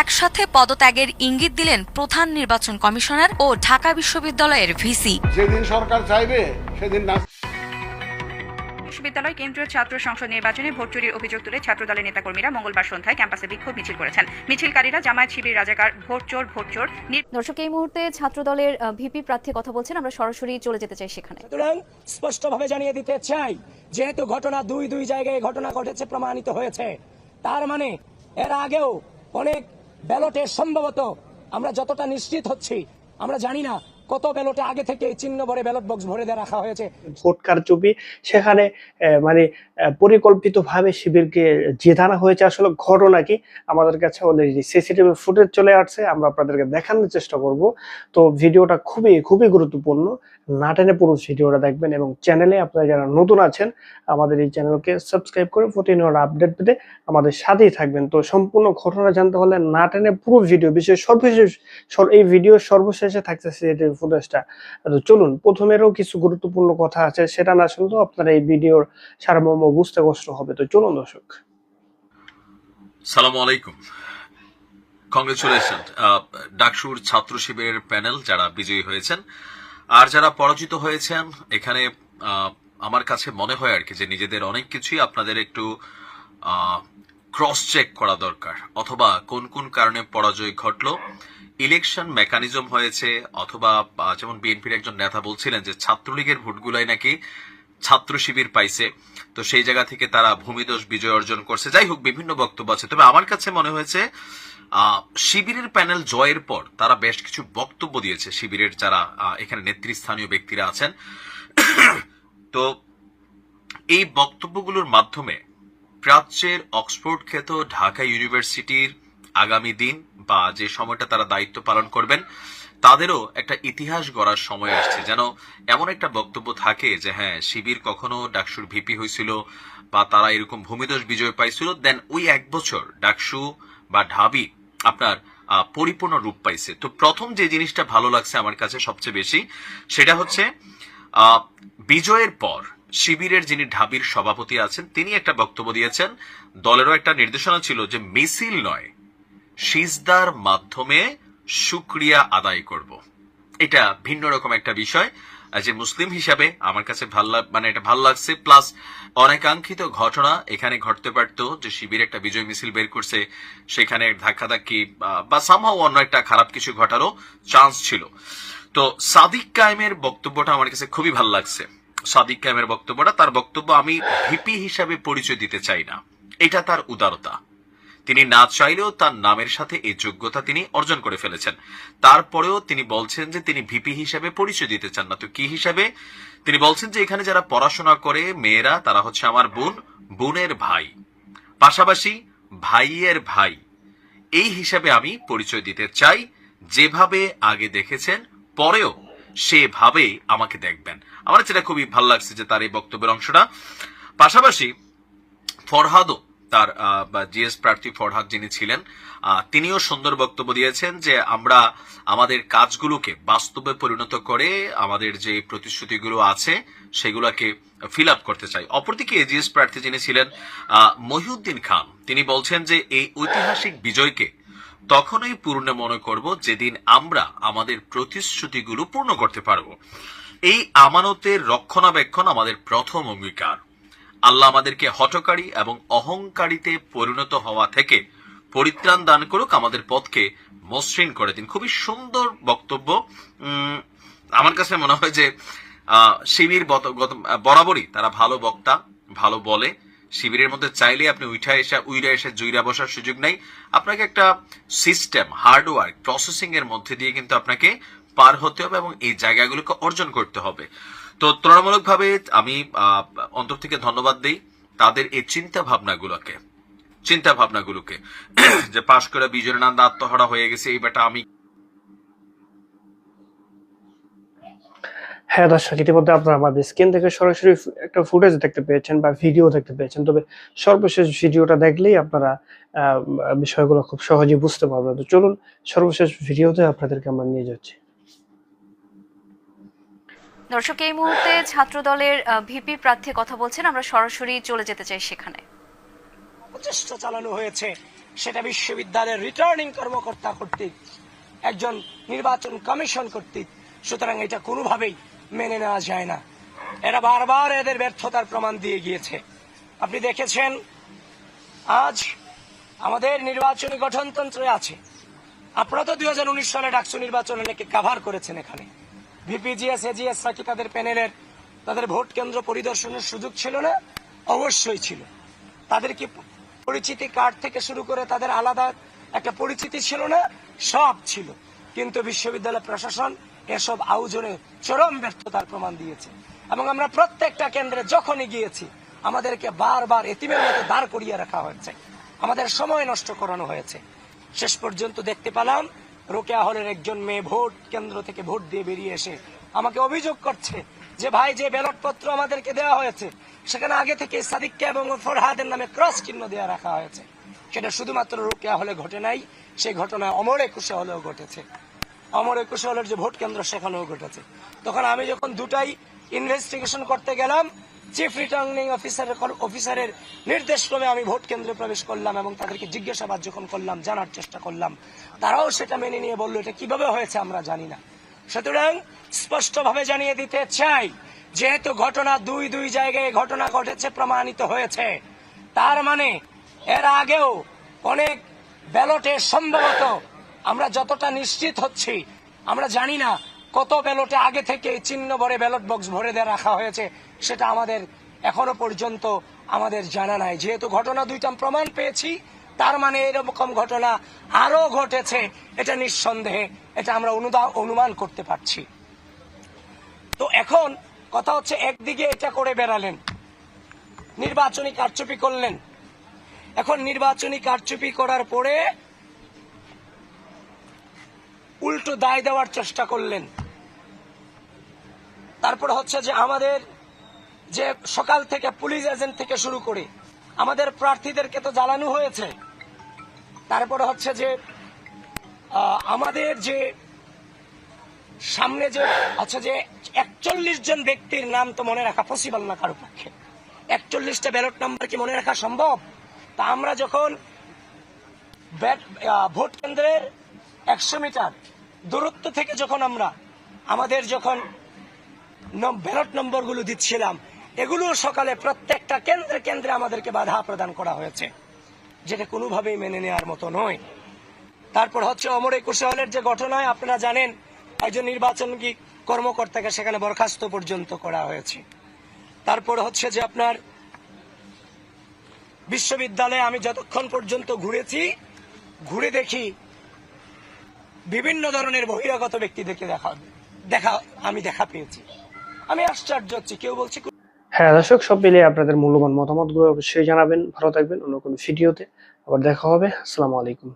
একসাথে পদত্যাগের ইঙ্গিত দিলেন প্রধান নির্বাচন কমিশনার ও ঢাকা বিশ্ববিদ্যালয়ের ভিসি। যেদিন সরকার চাইবে সেদিন না বিশ্ববিদ্যালয় কেন্দ্রীয় ছাত্র সংসদ নির্বাচনে ভোট চুরির অভিযোগ তুলে ছাত্রদলের নেতাকর্মীরা মঙ্গলবার সন্ধ্যায় ক্যাম্পাসে বিক্ষোভ মিছিল করেছেন। মিছিলকারীরা জামায়াত শিবির রাজাকার ভোট চোর ভোট চোর দর্শক এই মুহূর্তে ছাত্রদলের ভিপি প্রার্থী কথা বলছেন। আমরা সরাসরি চলে যেতে চাই সেখানে। সুতরাং স্পষ্টভাবে জানিয়ে দিতে চাই যেহেতু ঘটনা দুই দুই জায়গায় ঘটনা ঘটেছে প্রমাণিত হয়েছে। তার মানে এর আগেও অনেক ব্যালটে সম্ভবত আমরা যতটা নিশ্চিত হচ্ছি আমরা জানি না কত ব্যালটে আগে থেকে চিহ্ন ভরে ব্যালট বক্স ভরে দিয়ে রাখা হয়েছে? ভোট কারচুপি সেখানে মানে পরিকল্পিত ভাবে শিবিরকে জেতানো হয়েছে, আসলে ঘটনা কি, আমাদের কাছে অলরেডি সিসিটিভি ফুটেজ চলে আসছে, আমরা আপনাদেরকে দেখানোর চেষ্টা করব। তো ভিডিওটা খুবই খুবই গুরুত্বপূর্ণ। না টেনে পুরো ভিডিওটা দেখবেন এবং চ্যানেলে আপনারা যারা নতুন আছেন, আমাদের এই চ্যানেলকে সাবস্ক্রাইব করে প্রতিনিয়ত আপডেট পেতে আমাদের সাথেই থাকবেন। তো সম্পূর্ণ ঘটনা জানতে হলে না টেনে পুরো ভিডিও বিশেষ সর্বশেষ, সর- এই ভিডিও সর্বশেষে থাকছে সিসিটিভি ফুটেজটা তো চলুন, প্রথমেরও কিছু গুরুত্বপূর্ণ কথা আছে, সেটা না শুনলেও আপনারা এই ভিডিওর সারমর্ম বুঝতে কষ্ট হবে। তো চলুন দর্শক। সালামু আলাইকুম। কংগ্রেচুলেশন ডাকসুর ছাত্র শিবিরের প্যানেল যারা বিজয়ী হয়েছেন আর যারা পরাজিত হয়েছেন, এখানে আমার কাছে মনে হয় আর কি যে নিজেদের অনেক কিছুই আপনাদের একটু ক্রস চেক করা দরকার। অথবা কোন কোন কারণে পরাজয় ঘটলো ইলেকশন মেকানিজম হয়েছে, অথবা যেমন বিএনপির একজন নেতা বলছিলেন যে ছাত্রলীগের ভোটগুলাই নাকি ছাত্র শিবির পাইছে, তো সেই জায়গা থেকে তারা ভূমিদোষ বিজয় অর্জন করছে। যাই হোক, বিভিন্ন বক্তব্য আছে। তবে আমার কাছে মনে হয়েছে শিবিরের প্যানেল জয়ের পর তারা বেশ কিছু বক্তব্য দিয়েছে শিবিরের যারা এখানে নেতৃস্থানীয় ব্যক্তিরা আছেন। তো এই বক্তব্যগুলোর মাধ্যমে প্রাচ্যের অক্সফোর্ড খ্যাত ঢাকা ইউনিভার্সিটির আগামী দিন বা যে সময়টা তারা দায়িত্ব পালন করবেন, তাদেরও একটা ইতিহাস গড়ার সময় আসছে। যেন এমন একটা বক্তব্য থাকে যে হ্যাঁ শিবির কখনো ডাকসুর ভিপি হয়েছিল বা তারা এরকম ভূমিদোষ বিজয় পাইছিল, দেন ওই এক বছর ডাকসু বা ঢাবি আপনার পরিপূর্ণ রূপ পাইছে। তো প্রথম যে জিনিসটা ভালো লাগছে আমার কাছে সবচেয়ে বেশি, সেটা হচ্ছে বিজয়ের পর শিবিরের যিনি ঢাবির সভাপতি আছেন, তিনি একটা বক্তব্য দিয়েছেন। দলেরও একটা নির্দেশনা ছিল যে মিছিল নয় সিজদার মাধ্যমে সুক্রিয়া আদায় করব। এটা ভিন্ন রকম একটা বিষয়। যে মুসলিম হিসাবে আমার কাছে ভালো মানে এটা ভালো লাগছে। প্লাস অনেকাঙ্ক্ষিত ঘটনা এখানে ঘটতে পারতো যে শিবির একটা বিজয় মিছিল বের করছে। সেখানে ধাক্কাধাক্কি, বা সামহাও অন্য একটা খারাপ কিছু ঘটারও চান্স ছিল। তো সাদিক কায়েমের বক্তব্যটা আমার কাছে খুবই ভালো লাগছে। সাদিক কায়েমের বক্তব্যটা, তার বক্তব্য আমি ভিপি হিসাবে পরিচয় দিতে চাই না। এটা তার উদারতা। তিনি না চাইলেও তার নামের সাথে এই যোগ্যতা তিনি অর্জন করে ফেলেছেন। তারপরেও তিনি বলছেন যে তিনি ভিপি হিসাবে পরিচয় দিতে চান না। তো কি হিসাবে? তিনি বলছেন যে এখানে যারা পড়াশোনা করে মেয়েরা, তারা হচ্ছে আমার বোন, বোনের ভাই। পাশাপাশি ভাইয়ের ভাই। এই হিসাবে আমি পরিচয় দিতে চাই। যেভাবে আগে দেখেছেন, পরেও সেভাবে আমাকে দেখবেন। আমার যেটা খুবই ভালো লাগছে যে তার এই বক্তব্যের অংশটা। পাশাপাশি ফরহাদও তার জিএস প্রার্থী ফরহাদ যিনি ছিলেন তিনিও সুন্দর বক্তব্য দিয়েছেন যে আমরা আমাদের কাজগুলোকে বাস্তবে পরিণত করে আমাদের যে প্রতিশ্রুতিগুলো আছে সেগুলোকে ফিল আপ করতে চাই। অপরদিকে এজিএস প্রার্থী যিনি ছিলেন মহিউদ্দিন খান, তিনি বলছেন যে এই ঐতিহাসিক বিজয়কে তখনই পূর্ণ মনে করব যেদিন আমরা আমাদের প্রতিশ্রুতিগুলো পূর্ণ করতে পারব। এই আমানতের রক্ষণাবেক্ষণ আমাদের প্রথম অঙ্গীকার। আল্লাহ আমাদেরকে হটকারী এবং অহংকারীতে পরিণত হওয়া থেকে পরিত্রাণ দান করুক, আমাদের পথকে মসৃণ করে দিন। খুবই সুন্দর বক্তব্য। আমার কাছে মনে হয় যে শিবির বরাবরই তারা ভালো বক্তা, ভালো বলে। শিবিরের মধ্যে চাইলে আপনি উঠা এসে, উইরা এসে জুইরা বসার সুযোগ নাই। আপনাকে একটা সিস্টেম হার্ডওয়ার্ক প্রসেসিং এর মধ্যে দিয়ে কিন্তু আপনাকে পার হতে হবে এবং এই জায়গাগুলোকে অর্জন করতে হবে। তো তুলনামূলকভাবে আমি অন্তর থেকে ধন্যবাদ দেই তাদের এই চিন্তা ভাবনাগুলোকে চিন্তা ভাবনাগুলোকে যে পাশ করে বিজয়ের নান্দা আত্মহারা হয়ে গেছে, এই ব্যাটা আমি হ্যাঁ দর্শক, ইতিমধ্যে আপনারা আমাদের স্ক্রিন থেকে সরাসরি একটা ফুটেজ দেখতে পেয়েছেন বা ভিডিও দেখতে পেয়েছেন। তবে সর্বশেষ ভিডিওটা দেখলেই আপনারা বিষয়গুলো খুব সহজেই বুঝতে পারবেন। তো চলুন, সর্বশেষ ভিডিওতে আপনাদেরকে আমরা নিয়ে যাচ্ছি। দর্শক, এই মুহূর্তে ছাত্র দলের ভিপি প্রার্থী কথা বলছেন। আমরা সরাসরি চলে যেতে চাই সেখানে। প্রচেষ্টা চালানো হয়েছে। সেটা বিশ্ববিদ্যালয়ের রিটার্নিং কর্মকর্তা কর্তৃক, একজন নির্বাচন কমিশন কর্তৃক। সুতরাং এটা কোনোভাবেই মেনে নেওয়া যায় না। এরা বারবার এদের ব্যর্থতার প্রমাণ দিয়ে গিয়েছে। আপনি দেখেছেন, আজ আমাদের নির্বাচনী গঠনতন্ত্রে আছে। আপনারা তো দুই সালে ডাকসু নির্বাচন অনেকে কাভার করেছেন এখানে। ভিপিজিএস এজিএস কি তাদের প্যানেলের, তাদের ভোট কেন্দ্র পরিদর্শনের সুযোগ ছিল না? অবশ্যই ছিল। তাদের কি পরিচিতি কার্ড থেকে শুরু করে তাদের আলাদা একটা পরিচিতি ছিল না? সব ছিল। কিন্তু বিশ্ববিদ্যালয় প্রশাসন এসব আয়োজনে চরম ব্যর্থতার প্রমাণ দিয়েছে। এবং আমরা প্রত্যেকটা কেন্দ্রে যখনই গিয়েছি, আমাদেরকে বারবার এতিমের মতো দাঁড় করিয়ে রাখা হয়েছে। আমাদের সময় নষ্ট করানো হয়েছে। শেষ পর্যন্ত দেখতে পেলাম রোকেয়া হলের একজন মেয়ে ভোট কেন্দ্র থেকে ভোট দিয়ে বেরিয়ে এসে আমাকে অভিযোগ করছে যে, ভাই, যে ব্যালট পত্র আমাদেরকে দেওয়া হয়েছে, সেখানে আগে থেকে সাদিককে এবং ফরহাদের নামে ক্রস চিহ্ন দেওয়া রাখা হয়েছে। সেটা শুধুমাত্র রোকেয়া হলে ঘটে নাই, সেই ঘটনা অমর একুশে হলেও ঘটেছে। অমর একুশে হলের যে ভোট কেন্দ্র, সেখানেও ঘটেছে। তখন আমি যখন দুটাই ইনভেস্টিগেশন করতে গেলাম চিফ রিটার্নিং অফিসারের অফিসারের নির্দেশ ক্রমে আমি ভোট কেন্দ্রে প্রবেশ করলাম এবং তাদেরকে জিজ্ঞাসাবাদ যখন করলাম, জানার চেষ্টা করলাম। তারাও সেটা মেনে নিয়ে বলল, এটা কীভাবে হয়েছে আমরা জানি না। সুতরাং স্পষ্টভাবে জানিয়ে দিতে চাই, যেহেতু ঘটনা দুই দুই জায়গায় ঘটনা ঘটেছে, প্রমাণিত হয়েছে। তার মানে এর আগেও অনেক ব্যালটে সম্ভবত আমরা যতটা নিশ্চিত হচ্ছি, আমরা জানি না কত ব্যালটে আগে থেকে চিহ্ন ভরে ব্যালট বক্স ভরে দিয়ে রাখা হয়েছে, সেটা আমাদের এখনও পর্যন্ত আমাদের জানা নাই। যেহেতু ঘটনা দুইটা প্রমাণ পেয়েছি, তার মানে এরকম ঘটনা আরও ঘটেছে, এটা নিঃসন্দেহে এটা আমরা অনুমান করতে পারছি। তো এখন কথা হচ্ছে একদিকে এটা করে বেড়ালেন, নির্বাচনী কারচুপি করলেন। এখন নির্বাচনী কারচুপি করার পরে উল্টো দায় দেওয়ার চেষ্টা করলেন। তারপর হচ্ছে যে আমাদের যে সকাল থেকে পুলিশ এজেন্ট থেকে শুরু করে আমাদের প্রার্থীদেরকে তো জ্বালানো হয়েছে। তারপরে হচ্ছে যে আমাদের যে সামনে যে হচ্ছে যে একচল্লিশ জন ব্যক্তির নাম তো মনে রাখা পসিবল না কারও পক্ষে। একচল্লিশটা ব্যালট নাম্বার কি মনে রাখা সম্ভব? তা আমরা যখন ভোট কেন্দ্রের একশো মিটার দূরত্ব থেকে যখন আমরা আমাদের যখন ব্যালট নম্বরগুলো দিচ্ছিলাম। এগুলো সকালে প্রত্যেকটা কেন্দ্রে কেন্দ্রে আমাদেরকে বাধা প্রদান করা হয়েছে, যেটা কোনোভাবেই মেনে নেওয়ার মতো নয়। তারপর হচ্ছে অমর একুশে হলের যে ঘটনায় আপনারা জানেন, একজন নির্বাচন কি কর্মকর্তাকে সেখানে বরখাস্ত পর্যন্ত করা হয়েছে। তারপর হচ্ছে যে আপনার বিশ্ববিদ্যালয়ে আমি যতক্ষণ পর্যন্ত ঘুরেছি, ঘুরে দেখি বিভিন্ন ধরনের বহিরাগত ব্যক্তিদেরকে দেখা দেখা, আমি দেখা পেয়েছি। আমি আশ্চর্য হচ্ছি, কেউ বলছে হ্যাঁ দর্শক, সব মিলিয়ে আপনাদের মূল্যবান মতামতগুলো অবশ্যই জানাবেন। ভালো থাকবেন অন্য কোনো ভিডিওতে। আবার দেখা হবে। আসসালামু আলাইকুম।